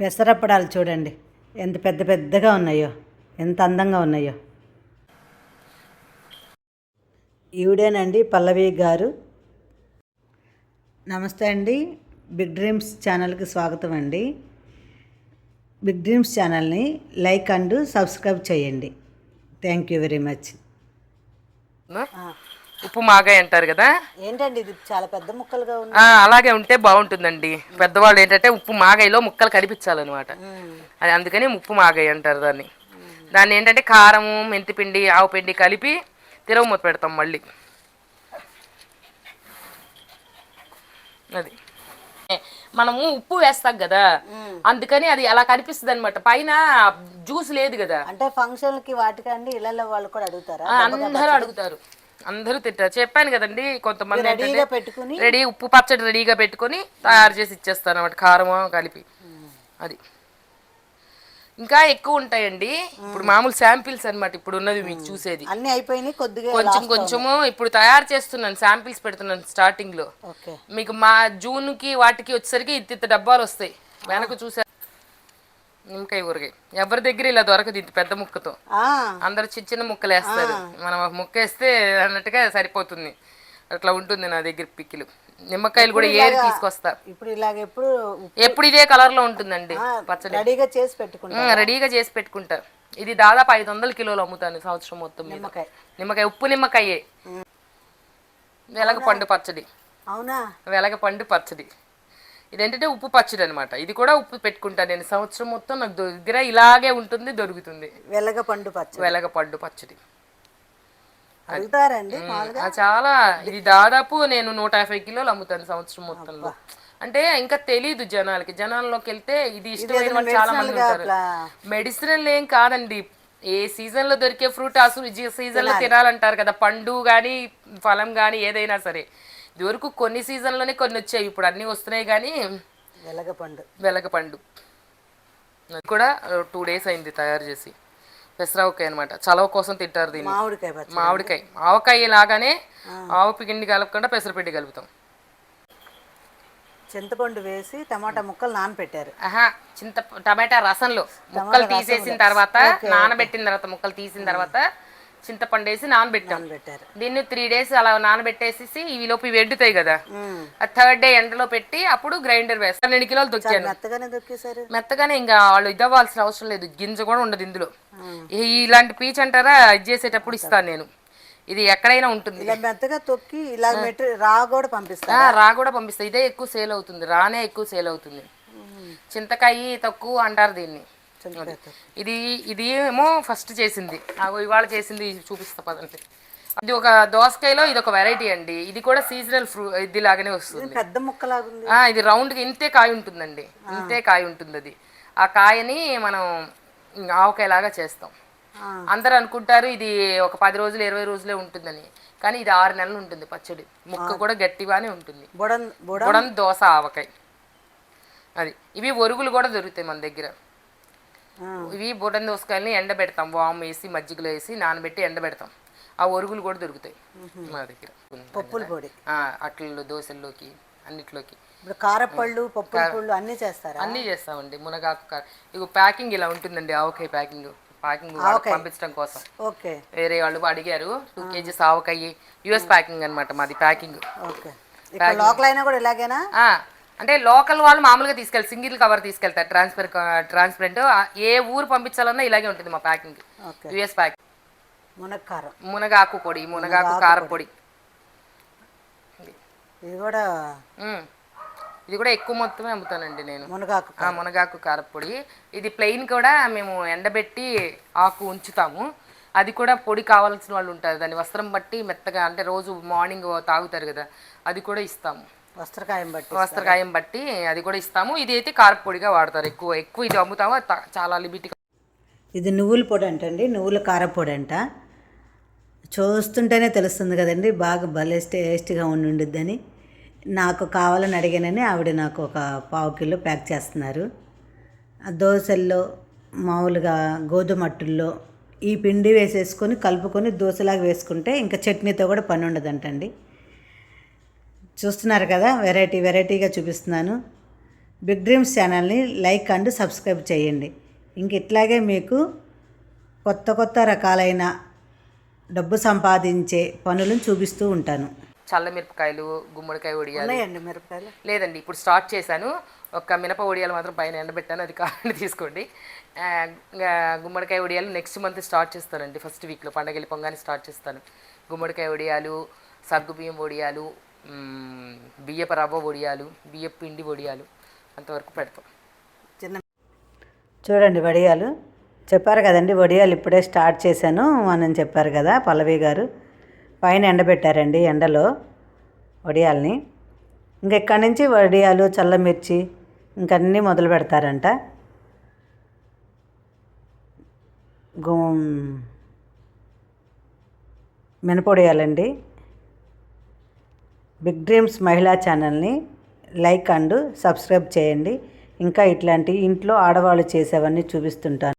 పెసరప్పడాలు చూడండి. ఎంత పెద్ద పెద్దగా ఉన్నాయో ఎంత అందంగా ఉన్నాయో. ఈవిడేనండి పల్లవి గారు. నమస్తే అండి. బిగ్ డ్రీమ్స్ ఛానల్కి స్వాగతం అండి. బిగ్ డ్రీమ్స్ ఛానల్ని లైక్ అండ్ సబ్స్క్రైబ్ చేయండి. Thank you very much. ఉప్పు మాగాయ అంటారు కదా? ఏంటండి ఇది? చాలా పెద్ద ముక్కలుగా ఉంది. అలాగే ఉంటే బాగుంటుందండి. పెద్దవాళ్ళు ఏంటంటే ఉప్పు మాగాయలో ముక్కలు కనిపించాలన్నమాట. అది అందుకని ఉప్పు మాగాయ అంటారు దాన్ని. దాన్ని ఏంటంటే కారము మెంతిపిండి ఆవు పిండి కలిపి తిరగమూత పెడతాం మళ్ళీ. అది. మనము ఉప్పు వేస్తాం కదా అందుకని అది అలా కనిపిస్తుంది అనమాట పైన జ్యూస్ లేదు కదా. అంటే ఫంక్షన్లకి వాటికండి ఇళ్ళల్లో వాళ్ళు కూడా అడుగుతారా? అందరూ అడుగుతారు. అందరూ తింటారు. చెప్పాను కదండి కొంతమంది రెడీగా ఏంటంటే పెట్టుకుని రెడీ ఉప్పు పచ్చడి రెడీగా పెట్టుకొని తయారు చేసి ఇచ్చేస్తాను అన్నమాట కారం కలిపి. అది. ఇంకా ఎక్కువ ఉంటాయండి. ఇప్పుడు మామూలు శాంపిల్స్ అన్నమాట ఇప్పుడు ఉన్నది మీకు చూసేది. అన్నీ అయిపోయినాయి కొద్దిగా కొంచెం కొంచెము ఇప్పుడు తయారు చేస్తున్నాను శాంపిల్స్ పెడుతున్నాను స్టార్టింగ్లో. మీకు మా జూన్కి వాటికి వచ్చేసరికి ఇంత ఇంత డబ్బాలు వస్తాయి. వెనక చూసా నిమ్మకాయ ఊరగాయ. ఎవరి దగ్గర ఇలా దొరకదు ఇంత పెద్ద ముక్కతో? అందరు చిన్న చిన్న ముక్కలు వేస్తారు. మనం ఒక ముక్క వేస్తే అన్నట్టుగా సరిపోతుంది. అట్లా ఉంటుంది నా దగ్గర పిక్కిలు. నిమ్మకాయలు కూడా ఏరి తీసుకొస్తా. ఇప్పుడు ఇలాగ ఎప్పుడు ఎప్పుడు ఇదే కలర్లో ఉంటుందండి పచ్చడి. రెడీగా చేసి పెట్టుకుంటా రెడీగా చేసి పెట్టుకుంటా. ఇది దాదాపు ఐదు వందల కిలోలు అమ్ముతాను సంవత్సరం మొత్తం. నిమ్మకాయ. నిమ్మకాయ ఉప్పు నిమ్మకాయే. వెలగ పండు పచ్చడి. అవునా? వెలగ పండు పచ్చడి. ఇదేంటంటే ఉప్పు పచ్చడి అనమాట ఇది కూడా ఉప్పు పెట్టుకుంటాను నేను. సంవత్సరం మొత్తం నాకు దగ్గర ఇలాగే ఉంటుంది దొరుకుతుంది. వెల్లగ పండు పచ్చడి. వెలగ పండు పచ్చడి అడుగుతారండి ఆ, చాలా ఇది దాదాపు నేను నూట యాభై కిలోలు అమ్ముతాను సంవత్సరం మొత్తంలో. అంటే ఇంకా తెలీదు జనాలకి. జనాల్లోకి వెళ్తే ఇది ఇష్టమైన వాళ్ళు చాలా మంది ఉంటారు. మెడిసినల్ ఏం కాదండి. ఏ సీజన్లో దొరికే ఫ్రూట్ అసలు సీజన్లో తినాలంటారు కదా. పండు గాని ఫలం గాని ఏదైనా సరే. ఇదివరకు కొన్ని సీజన్లోనే కొన్ని వచ్చాయి ఇప్పుడు అన్ని వస్తున్నాయి కానీ వెల్లగ పండు వెలగ పండు అది కూడా టూ డేస్ అయింది తయారు చేసి. పెసరావకాయ అనమాట చలవ కోసం తింటారు దీన్ని. మామిడికాయ మామిడికాయ. ఆవకాయ లాగానే ఆవు పిండి కలపకుండా పెసరపిండి కలుపుతాం. చింతపండు వేసి టమాటా ముక్కలు నానపెట్టారు. ఆహా చింత టమాటా రసంలో ముక్కలు తీసేసిన తర్వాత నానబెట్టిన తర్వాత ముక్కలు తీసిన తర్వాత చింతపండు వేసి నానబెట్టాం. పెట్టారు దీన్ని త్రీ డేస్ అలా నానబెట్టేసేసి ఈ లోపు ఇవి ఎండుతాయి కదా. ఆ థర్డ్ డే ఎండలో పెట్టి అప్పుడు గ్రైండర్ వేస్తాను పన్నెండు కిలోలు తొక్కాను మెత్తగానే ఇంకా వాళ్ళు ఇవ్వాల్సిన అవసరం లేదు. గింజ కూడా ఉండదు ఇందులో. ఇలాంటి పీచ్ అంటారా? ఇది చేసేటప్పుడు ఇస్తాను నేను. ఇది ఎక్కడైనా ఉంటుంది. ఇలా మెత్తగా తొక్కి ఇలా రా కూడా రా కూడా పంపిస్తా. ఇదే ఎక్కువ సేల్ అవుతుంది. రానే ఎక్కువ సేల్ అవుతుంది. చింతకాయ తక్కువ అంటారు దీన్ని. ఇది ఇది ఏమో ఫస్ట్ చేసింది. ఇవాళ చేసింది చూపిస్తా పదండి. ఇది ఒక దోసకాయలో ఇది ఒక వెరైటీ అండి. ఇది కూడా సీజనల్ ఫ్రూ ఇది లాగానే వస్తుంది పెద్ద ముక్కలాగుంది. ఆ, ఇది రౌండ్గా ఇంతే కాయ ఉంటుందండి. ఇంతే కాయ ఉంటుంది అది ఆ కాయని మనం ఆవకాయ లాగా చేస్తాం. అందరు అనుకుంటారు ఇది ఒక పది రోజులు ఇరవై రోజులే ఉంటుందని. కానీ ఇది ఆరు నెలలు ఉంటుంది పచ్చడి. ముక్క కూడా గట్టిగానే ఉంటుంది. బుడ దోస ఆవకాయ. అది. ఇవి ఒరుగులు కూడా దొరుకుతాయి మన దగ్గర. ఇవి బుడం దోసకాయలని ఎండబెడతాం వాము వేసి మజ్జిగలో వేసి నానబెట్టి ఎండబెడతాం ఆ ఒరుగులు కూడా దొరుకుతాయి. మా దగ్గర. పప్పుల పొడి. అట్లలో దోశల్లోకి అన్నిట్లోకి. ఇప్పుడు కారపళ్ళు పప్పుల పళ్ళు అన్నీ చేస్తారా? అన్నీ చేస్తామండి. మునగాకు కార. ఇగో ప్యాకింగ్ ఇలా ఉంటుందండి ఆవకాయ ప్యాకింగ్. ప్యాకింగ్ పంపించడం కోసం. ఓకే. వేరే వాళ్ళు అడిగారు టూ కేజీస్ ఆవకాయ యుఎస్ ప్యాకింగ్ అన్నమాట మాది ప్యాకింగ్. ఓకే. లోకల్ అయినా కూడా ఇలాగేనా? అంటే లోకల్ వాళ్ళు మామూలుగా తీసుకెళ్ళి సింగిల్ కవర్ తీసుకెళ్తారు. ట్రాన్స్ఫర్ ట్రాన్స్పరెంట్ ఏ ఊరు పంపించాలన్నా ఇలాగే ఉంటుంది మా ప్యాకింగ్ యుఎస్ ప్యాకింగ్ మునక్కారం. మునగాకు పొడి మునగాకు కారం పొడి. ఇది కూడా. ఇది కూడా ఎక్కువ మొత్తమే అమ్ముతానండి నేను. మునగాకు ఆ, మునగాకు కారపొడి ఇది ప్లెయిన్ కూడా మేము ఎండబెట్టి ఆకు ఉంచుతాము. అది కూడా పొడి కావాల్సిన వాళ్ళు ఉంటారు దాన్ని వస్త్రం బట్టి మెత్తగా అంటే రోజు మార్నింగ్ తాగుతారు కదా అది కూడా ఇస్తాము. వస్త్రకాయం బట్టి వస్త్రకాయం బట్టి అది కూడా ఇస్తాము. ఇది అయితే కారపొడిగా వాడతారు ఎక్కువ. ఎక్కువ ఇది అమ్ముతాము. చాలా లిమిట్ ఇది నువ్వుల పొడి అంటండి. నువ్వుల కారపొడి అంట. చూస్తుంటేనే తెలుస్తుంది కదండి. బాగా భలే టేస్ట్గా ఉండి ఉండిద్దని. నాకు కావాలని అడిగానని ఆవిడ నాకు ఒక పావు కిలో ప్యాక్ చేస్తున్నారు. దోశల్లో మామూలుగా గోధుమ అట్టుల్లో ఈ పిండి వేసేసుకొని కలుపుకొని దోశలాగా వేసుకుంటే ఇంకా చట్నీతో కూడా పని ఉండదంటండి. చూస్తున్నారు కదా వెరైటీ వెరైటీగా చూపిస్తున్నాను. బిగ్ డ్రీమ్స్ ఛానల్ని లైక్ అండ్ సబ్స్క్రైబ్ చేయండి. ఇంక ఇట్లాగే మీకు కొత్త కొత్త రకాలైన డబ్బు సంపాదించే పనులను చూపిస్తూ ఉంటాను. చల్ల మిరపకాయలు గుమ్మడికాయ వడియాలు. ఉన్నాయండి మిరపకాయలు? లేదండి ఇప్పుడు స్టార్ట్ చేశాను. ఒక మినప వడియాలు మాత్రం పైన ఎండబెట్టాను అది కావాలని తీసుకోండి. గుమ్మడికాయ వడియాలు నెక్స్ట్ మంత్ స్టార్ట్ చేస్తానండి ఫస్ట్ వీక్లో పండగ వెళ్ళిపోగానే స్టార్ట్ చేస్తాను. గుమ్మడికాయ వడియాలు సగ్గు బియ్యం వడియాలు మ్, బియ్యపు రవ్వ వడియాలు బియ్యపు పిండి వడియాలు అంతవరకు పెడతాం. చిన్న చూడండి వడియాలు. చెప్పారు కదండి వడియాలు ఇప్పుడే స్టార్ట్ చేశాను అని చెప్పారు కదా పల్లవి గారు. పైన ఎండబెట్టారండి ఎండలో వడియాల్ని. ఇంకా ఇక్కడి నుంచి వడియాలు చల్లమిర్చి ఇంకన్నీ మొదలు పెడతారంట. గు మినపొడియాలండి బిగ్ డ్రీమ్స్ మహిళా ఛానల్ని లైక్ అండ్ సబ్స్క్రైబ్ చేయండి. ఇంకా ఇట్లాంటి ఇంట్లో ఆడవాళ్ళు చేసేవన్నీ చూపిస్తుంటాను.